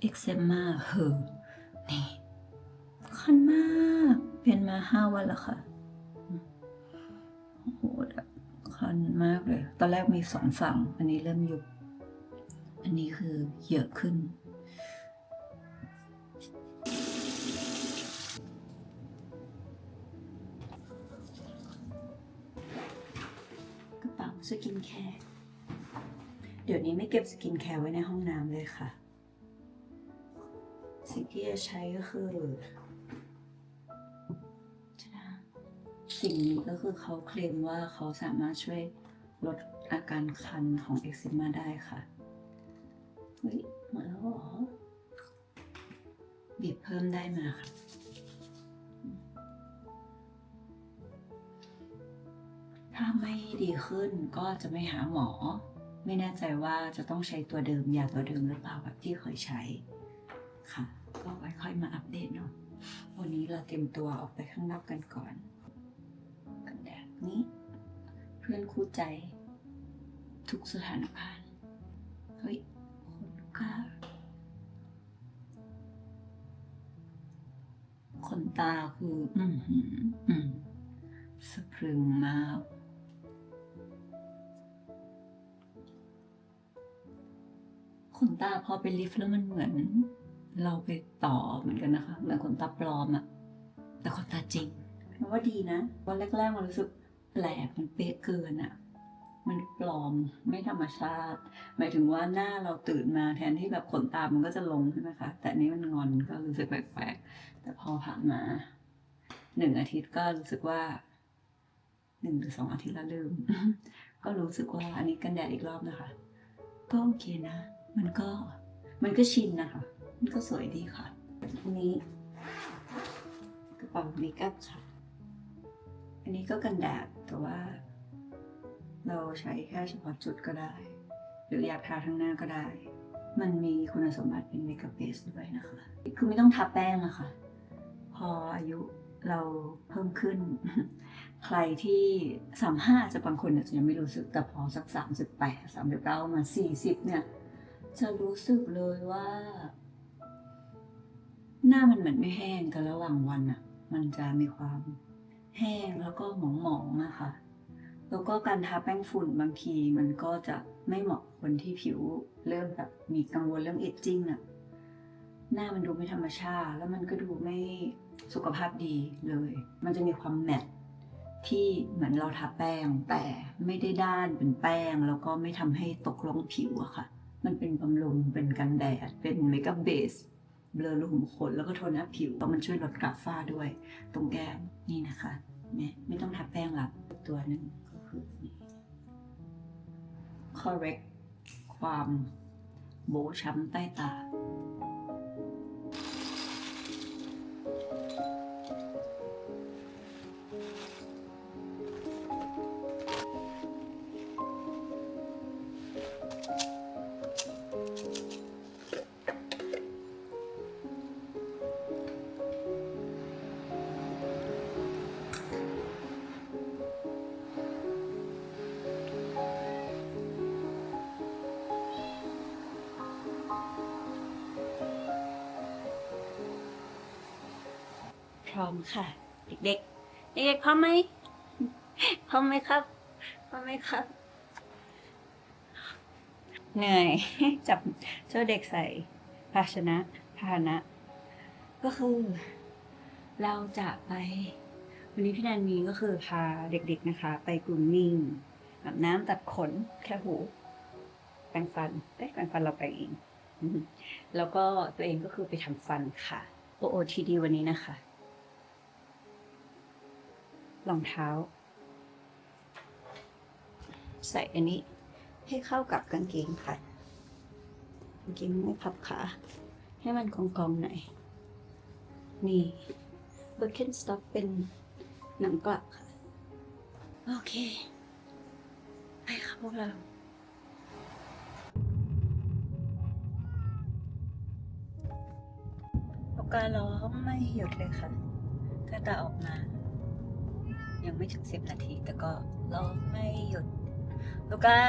เอ็กเซมาเฮอนี่คันมาก เป็นมาห้าวันแล้วค่ะ โอ้โหคันมากเลย ตอนแรกมีสองฝั่ง อันนี้เริ่มยุบ อันนี้คือเยอะขึ้น กระเป๋าสกินแคร์ เดี๋ยวนี้ไม่เก็บสกินแคร์ไว้ในห้องน้ำเลยค่ะ สิ่งที่จะใช้ก็คือสิ่งนี้ก็คือเขาเคลมว่าเขาสามารถช่วยลดอาการคันของเอ็กซิมาได้ค่ะเฮ้ยหมดแล้วหรอบีบเพิ่มได้มาค่ะถ้าไม่ดีขึ้นก็จะไม่หาหมอ ไม่แน่ใจว่าจะต้องใช้ตัวเดิมยาตัวเดิมหรือเปล่าแบบที่เคยใช้ค่ะ ค่อยมาอัปเดตเนาะ วันนี้เราเตรียมตัวออกไปข้างนอกกันก่อนกันแดดนี้ เพื่อนคู่ใจ ทุกสถานการณ์ เฮ้ย คนลูกค้าขนตาคืออืมหืมอืมสะพรึงมาก ขนตาพอไปลิฟต์แล้วมันเหมือน เราไปต่อเหมือนกันนะคะเหมือนขนตาปลอมอะแต่ขนตาจริงว่าดีนะวันแรกๆมันรู้สึกแปลกมันเป๊ะเกินอะมันปลอมไม่ธรรมชาติ หมายถึงว่าหน้าเราตื่นมาแทนที่แบบขนตามันก็จะลงใช่ไหมคะ แต่นี้มันงอนก็รู้สึกแปลกๆแต่พอผ่านมาหนึ่งอาทิตย์ก็รู้สึกว่าหนึ่งหรือสองอาทิตย์ล้วลืม ก็รู้สึกว่าอันนี้กันแดดอีกรอบนะคะ ก็โอเคนะ มันก็มันก็ชินนะคะ ก็สวยดีค่ะอันนี้กระเป๋าเมคอัพค่ะ อันนี้ก็กันแดดแต่ว่า เราใช้แค่เฉพาะจุดก็ได้ หรืออยากทาทั้งหน้าก็ได้ มันมีคุณสมบัติเป็นเมคอัพเบสด้วยนะคะ คือไม่ต้องทาแป้งอะค่ะพออายุเราเพิ่มขึ้น ใครที่สามห้าจะบางคนอาจจะยังไม่รู้สึกแต่พอสักสามสิบแปดสามสิบเก้ามาสี่สิบเนี่ย จะรู้สึกเลยว่า หน้ามันเหมือนไม่แห้งกันระหว่างวันอะมันจะมีความแห้งแล้วก็หมองๆอะค่ะ แล้วก็การทาแป้งฝุ่นบางทีมันก็จะไม่เหมาะคนที่ผิวเริ่มแบบมีกังวลเรื่องเอจจิ้งอะหน้ามันดูไม่ธรรมชาติ แล้วมันก็ดูไม่สุขภาพดีเลย มันจะมีความแมตต์ที่เหมือนเราทาแป้งแต่ไม่ได้ด้านเป็นแป้ง แล้วก็ไม่ทำให้ตกลงผิวอะค่ะ มันเป็นบำรุงเป็นกันแดดเป็นเมคอัพเบส เบลอรูขุมขนแล้วก็โทนอัพผิวเพราะมันช่วยลดกราฟฝ้าด้วย ตรงแก้มนี่นะคะเนี่ยไม่ต้องทาแป้งหละตัวหนึ่งก็คือนี่ correct ความโบช้ำใต้ตา พร้อมค่ะ เด็กๆ เด็กๆพร้อมไหมพร้อมไหมครับพร้อมไหมครับ เหนื่อย จับเจ้าเด็กใส่ภาชนะพาหนะ ก็คือ เราจะไป วันนี้พี่แนนมีก็คือพาเด็กๆนะคะ ไปกลุ่มนิ่งอาบน้ำตัดขนแค่หูแปรงฟันเอ้แปรงฟันเราแปรงเอง แล้วก็ตัวเองก็คือไปทำฟันค่ะ OOTD วันนี้นะคะ รองเท้า ใส่อันนี้ให้เข้ากับกางเกงค่ะกางเกงไม่พับขา ให้มันกองๆหน่อย นี่เบอร์เคนสต็อกเป็นหนังกลับค่ะ โอเค ไปค่ะพวกเราปากการ้องไม่หยุดเลยค่ะถ้าตาออกมา ยังไม่ถึงสิบนาที แต่ก็ร้องไม่หยุดลูกา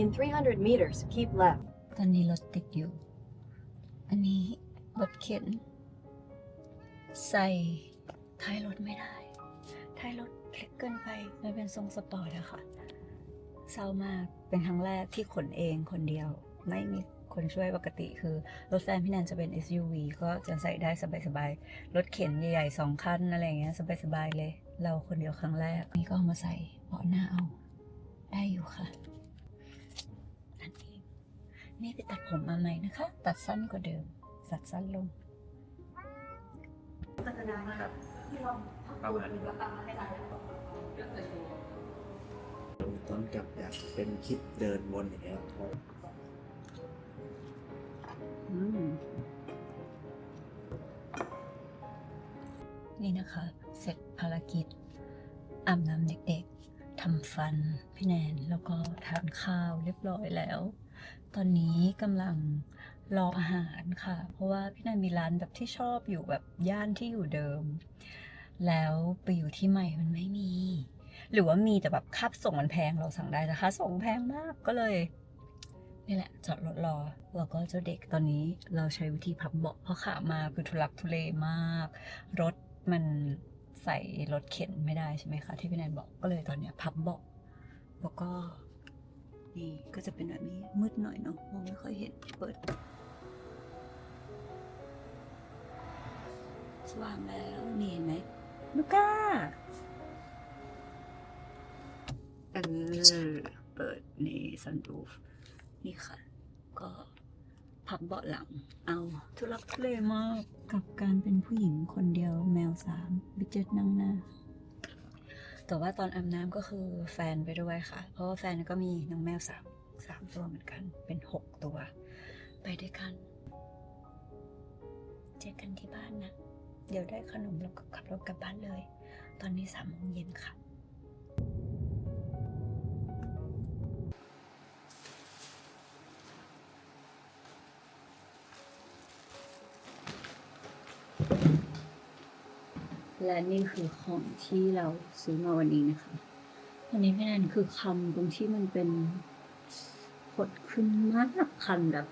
In 300 meters, keep left. ตอนนี้รถติดอยู่ อันนี้รถเข็นใส่ท้ายรถไม่ได้ ท้ายรถเล็กเกินไป มันเป็นทรงสปอร์ตอะค่ะเศร้ามาก เป็นครั้งแรกที่ขนเองคนเดียว ไม่มี คนช่วยปกติคือ รถแฟนพี่แนนจะเป็น SUV ก็จะใส่ได้สบายๆ รถเข็นใหญ่ๆสองคันอะไรอย่างเงี้ยสบายๆเลย เราคนเดียวครั้งแรก นี่ก็เอามาใส่เบาะหน้าเอา ได้อยู่ค่ะนั่นเองนี่ไปตัดผมมาใหม่นะคะ ตัดสั้นกว่าเดิมตัดสั้นลงครับประมาณนี้ต้นกับอยากเป็นคลิปเดินวนอย่างเงี้ยครับอืม นี่นะคะ เสร็จภารกิจอาบน้ำเด็กๆทำฟันพี่แนนแล้วก็ทานข้าวเรียบร้อยแล้ว ตอนนี้กำลังรออาหารค่ะ เพราะว่าพี่แนนมีร้านแบบที่ชอบอยู่แบบย่านที่อยู่เดิม แล้วไปอยู่ที่ใหม่มันไม่มี หรือว่ามีแต่แบบค่าส่งมันแพงเราสั่งได้แต่ค่าส่งแพงมากก็เลย นี่แหละจอดรถรอแล้วก็เจ้าเด็กตอนนี้เราใช้วิธีพับเบาะเพราะขามาคือทุลักทุเลมาก รถมันใส่รถเข็นไม่ได้ใช่ไหมคะ ที่พี่แนนบอกก็เลยตอนเนี้ยพับเบาะแล้วก็นี่ก็จะเป็นแบบนี้มืดหน่อยเนาะมองไม่ค่อยเห็นเปิดสว่างแล้วนี่เห็นไหมลูก้าเออเปิดนี่ซันรูฟ นี่ค่ะ ก็พับเบาะหลัง เอาทุลักทุเลมากกับการเป็นผู้หญิงคนเดียวแมวสามบิจเจ็ตนั่งหน้า แต่ว่าตอนอาบน้ำก็คือแฟนไปด้วยค่ะ เพราะว่าแฟนก็มีน้องแมวสามสามตัวเหมือนกัน เป็นหกตัว ไปด้วยกัน เจอกันที่บ้านนะ เดี๋ยวได้ขนมแล้วก็ขับรถกลับบ้านเลย ตอนนี้สามโมงเย็นค่ะ และนี่คือของที่เราซื้อมาวันนี้นะคะ วันนี้พี่แนนคือคำตรงที่มันเป็นผดขึ้นมากคันแบบ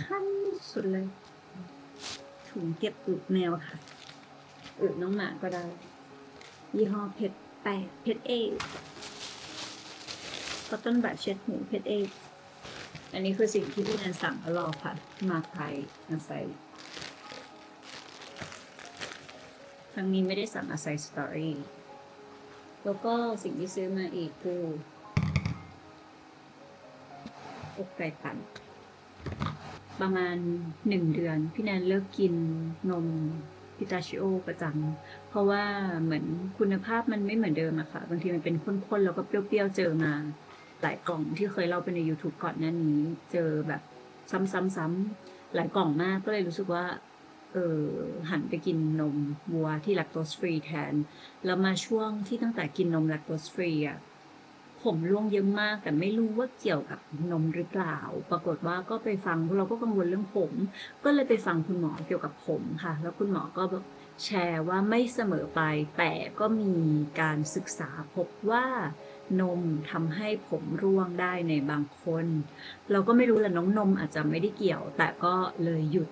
คันสุดเลย ถุงเก็บอึแมวค่ะอึน้องหมาก็ได้ ยี่ห้อเพชรแปดเพชรเอคอตตอนแบบเช็ดหูเพชรเออันนี้คือสิ่งที่พี่แนนสั่งแล้วรอค่ะ มาไทยมาใส่ ครั้งนี้ไม่ได้สั่งอาไซสตอรี่ แล้วก็สิ่งที่ซื้อมาอีกคืออกไก่ปั่นประมาณหนึ่งเดือน พี่แนนเลิกกินนมพิตาชิโอประจำเพราะว่าเหมือนคุณภาพมันไม่เหมือนเดิมอะค่ะ บางทีมันเป็นข้นๆ แล้วก็เปรี้ยวๆ เจอมา หลายกล่องที่เคยเล่าไปใน YouTube ก่อนหน้านี้ เจอแบบซ้ำๆๆหลายกล่องมากก็เลยรู้สึกว่า เออหันไปกินนมวัวที่แลคโตสฟรีแทน แล้วมาช่วงที่ตั้งแต่กินนมแลคโตสฟรีอะผมร่วงเยอะมาก แต่ไม่รู้ว่าเกี่ยวกับนมหรือเปล่า ปรากฏว่าก็ไปฟังเราก็กังวลเรื่องผม ก็เลยไปฟังคุณหมอเกี่ยวกับผมค่ะ แล้วคุณหมอก็แชร์ว่าไม่เสมอไป แต่ก็มีการศึกษาพบว่านมทำให้ผมร่วงได้ในบางคน เราก็ไม่รู้แหละน้องนมอาจจะไม่ได้เกี่ยว แต่ก็เลยหยุด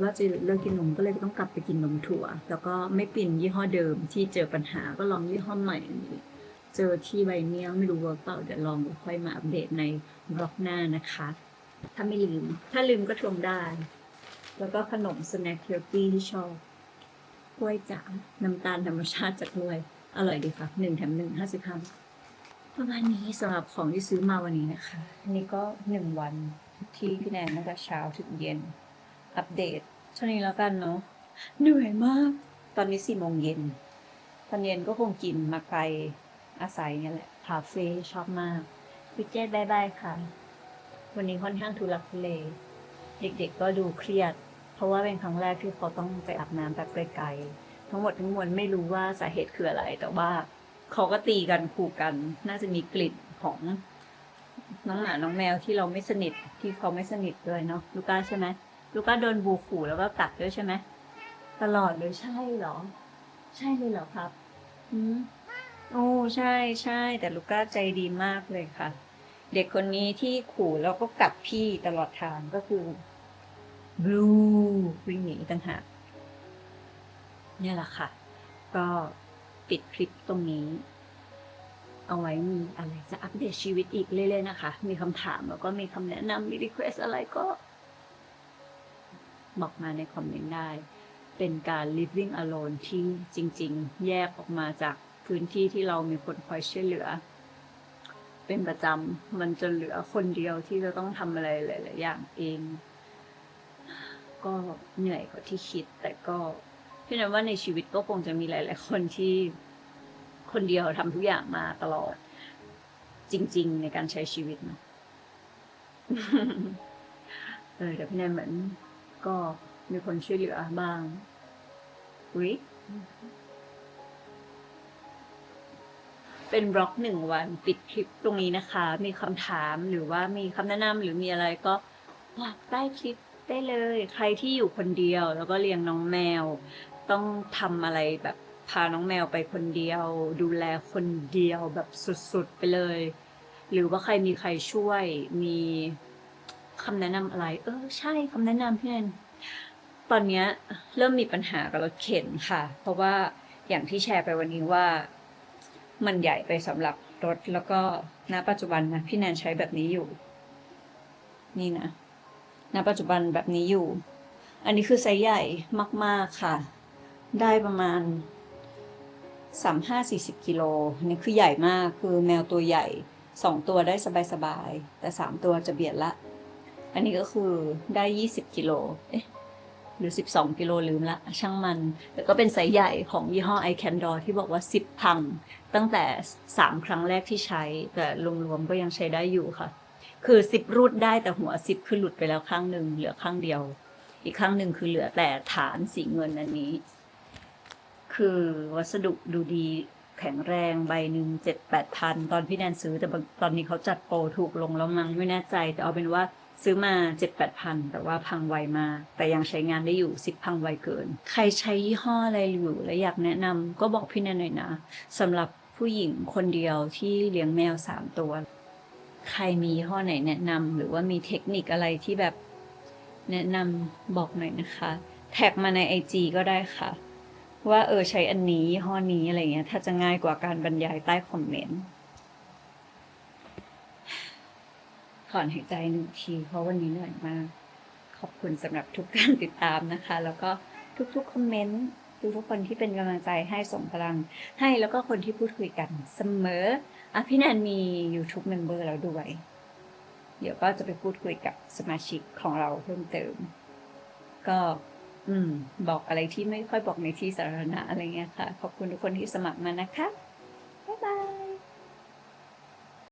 ว่าจะเลิกกินนมก็เลยต้องกลับไปกินนมถั่ว แล้วก็ไม่ปิ่นยี่ห้อเดิมที่เจอปัญหาก็ลองยี่ห้อใหม่ เจอที่ใบเนี้ยไม่รู้ว่าเปล่าเดี๋ยวลองค่อยมาอัปเดตในบล็อกหน้านะคะ ถ้าไม่ลืม ถ้าลืมก็ชมได้ แล้วก็ขนมสแน็คเคียวปี้ที่ชอบกล้วยจ๋าน้ำตาลธรรมชาติจากกล้วยอร่อยดีค่ะหนึ่งแถมหนึ่งห้าสิบคำประมาณนี้สำหรับของที่ซื้อมาวันนี้นะคะนนี้ก็หนึ่งวันที่พี่แนนตั้งแต่เช้าถึงเย็น อัปเดตเท่านี้แล้วกันเนาะเหนื่อยมาก ตอนนี้สี่โมงเย็นตอนเย็นก็คงกินมาไกลอาศัยเนี่ยแหละคาเฟ่ชอบมากวิเจตบายบายค่ะ วันนี้ค่อนข้างทุลักทุเล เด็กๆก็ดูเครียด เพราะว่าเป็นครั้งแรกที่เขาต้องไปอาบน้ำแบบไกลๆทั้งหมดทั้งมวลไม่รู้ว่าสาเหตุคืออะไร แต่ว่าเขาก็ตีกันขู่กัน น่าจะมีกลิ่นของน้องหมาน้องแมวที่เราไม่สนิทที่เขาไม่สนิทเลยเนาะลูก้าใช่ไหม ลูก้าโดนบูขู่แล้วก็กัดด้วยใช่ไหมตลอดเลยใช่เหรอ ใช่เลยเหรอครับอืมโอ้ใช่ใช่ แต่ลูก้าใจดีมากเลยค่ะ เด็กคนนี้ที่ขู่แล้วก็กัดพี่ตลอดทางก็คือบลูวิ่งหนีต่างหากเนี่ยแหละค่ะ ก็ปิดคลิปตรงนี้ เอาไว้มีอะไรจะอัปเดตชีวิตอีกเรื่อยๆนะคะ มีคำถามแล้วก็มีคำแนะนำมีรีเควสอะไรก็ บอกมาในคอมเมนต์ได้ เป็นการ living alone ที่จริง ๆ แยกออกมาจากพื้นที่ที่เรามีคนคอยช่วยเหลือ เป็นประจำมันจะเหลือคนเดียวที่จะต้องทำอะไรหลายๆอย่างเอง ก็เหนื่อยกว่าที่คิด แต่ก็พี่นันว่าในชีวิตก็คงจะมีหลาย ๆ คนที่คนเดียวทำทุกอย่างมาตลอด จริง ๆ ในการใช้ชีวิตเนอะเออแต่พี่แนนเหมือน ก็มีคนช่วยเหลือบ้างอุ๊ยเป็นบล็อกหนึ่งวันปิดคลิปตรงนี้นะคะ มีคำถามหรือว่ามีคำแนะนำหรือมีอะไรก็บอกใต้คลิปได้เลย ใครที่อยู่คนเดียว แล้วก็เลี้ยงน้องแมว ต้องทำอะไรแบบพาน้องแมวไปคนเดียว ดูแลคนเดียวแบบสุดๆไปเลย หรือว่าใครมีใครช่วยมี คำแนะนำอะไร เออ ใช่คำแนะนำพี่แนนตอนเนี้ยเริ่มมีปัญหากับรถเข็นค่ะ เพราะว่าอย่างที่แชร์ไปวันนี้ว่า มันใหญ่ไปสำหรับรถแล้วก็ณปัจจุบันนะพี่แนนใช้แบบนี้อยู่ นี่นะณปัจจุบันแบบนี้อยู่ อันนี้คือไซส์ใหญ่มาก ๆค่ะ ได้ประมาณสามห้าสี่สิบกิโลอันนี่คือใหญ่มากคือแมวตัวใหญ่สองตัวได้สบายๆแต่สามตัวจะเบียดละ อันนี้ก็คือได้ยี่สิบกิโลเอ๊ะหรือสิบสองกิโลลืมละ ช่างมันแต่ก็เป็นไซส์ใหญ่ของยี่ห้อ i c a n d o r ที่บอกว่าสิบพัง ตั้งแต่สามครั้งแรกที่ใช้ แต่รวมๆก็ยังใช้ได้อยู่ค่ะ คือซิปรูดได้แต่หัวซิปคือหลุดไปแล้วข้างหนึ่งเหลือข้างเดียว อีกข้างหนึ่งคือเหลือแต่ฐานสีเงินอันนี้ คือวัสดุดูดีแข็งแรงใบหนึ่งเจ็ดแปดพันตอนพี่แนนซื้อแต่ตอนนี้เขาจัดโปรถูกลงแล้วมั้งไม่แน่ใจ แต่เอาเป็นว่า ซื้อมาเจ็ดแปดพันแต่ว่าพังไวมากแต่ยังใช้งานได้อยู่สิพังไวเกิน ใครใช้ยี่ห้ออะไรอยู่และอยากแนะนำก็บอกพี่แนนหน่อยนะสำหรับผู้หญิงคนเดียวที่เลี้ยงแมวสามตัว ใครมียี่ห้อไหนแนะนำหรือว่ามีเทคนิคอะไรที่แบบแนะนำบอกหน่อยนะคะ แท็กมาในไอจก็ได้ค่ะ ว่าเออใช้อันนี้ยี่ห้อนี้อะไรเงี้ย ถ้าจะง่ายกว่าการบรรยายใต้คอมเมนต์ ถอนหายใจหนึ่งที เพราะวันนี้เหนื่อยมาก ขอบคุณสำหรับทุกการติดตามนะคะ แล้วก็ทุกๆคอมเมนต์ทุกๆคนที่เป็นกำลังใจให้ส่งพลัง ให้แล้วก็คนที่พูดคุยกันเสมออะพี่แนนมี YouTube Member แล้วด้วย เดี๋ยวก็จะไปพูดคุยกับสมาชิกของเราเพิ่มเติม ก็ อืม บอกอะไรที่ไม่ค่อยบอกในที่สาธารณะอะไรเงี้ยค่ะ ขอบคุณทุกคนที่สมัครมานะคะ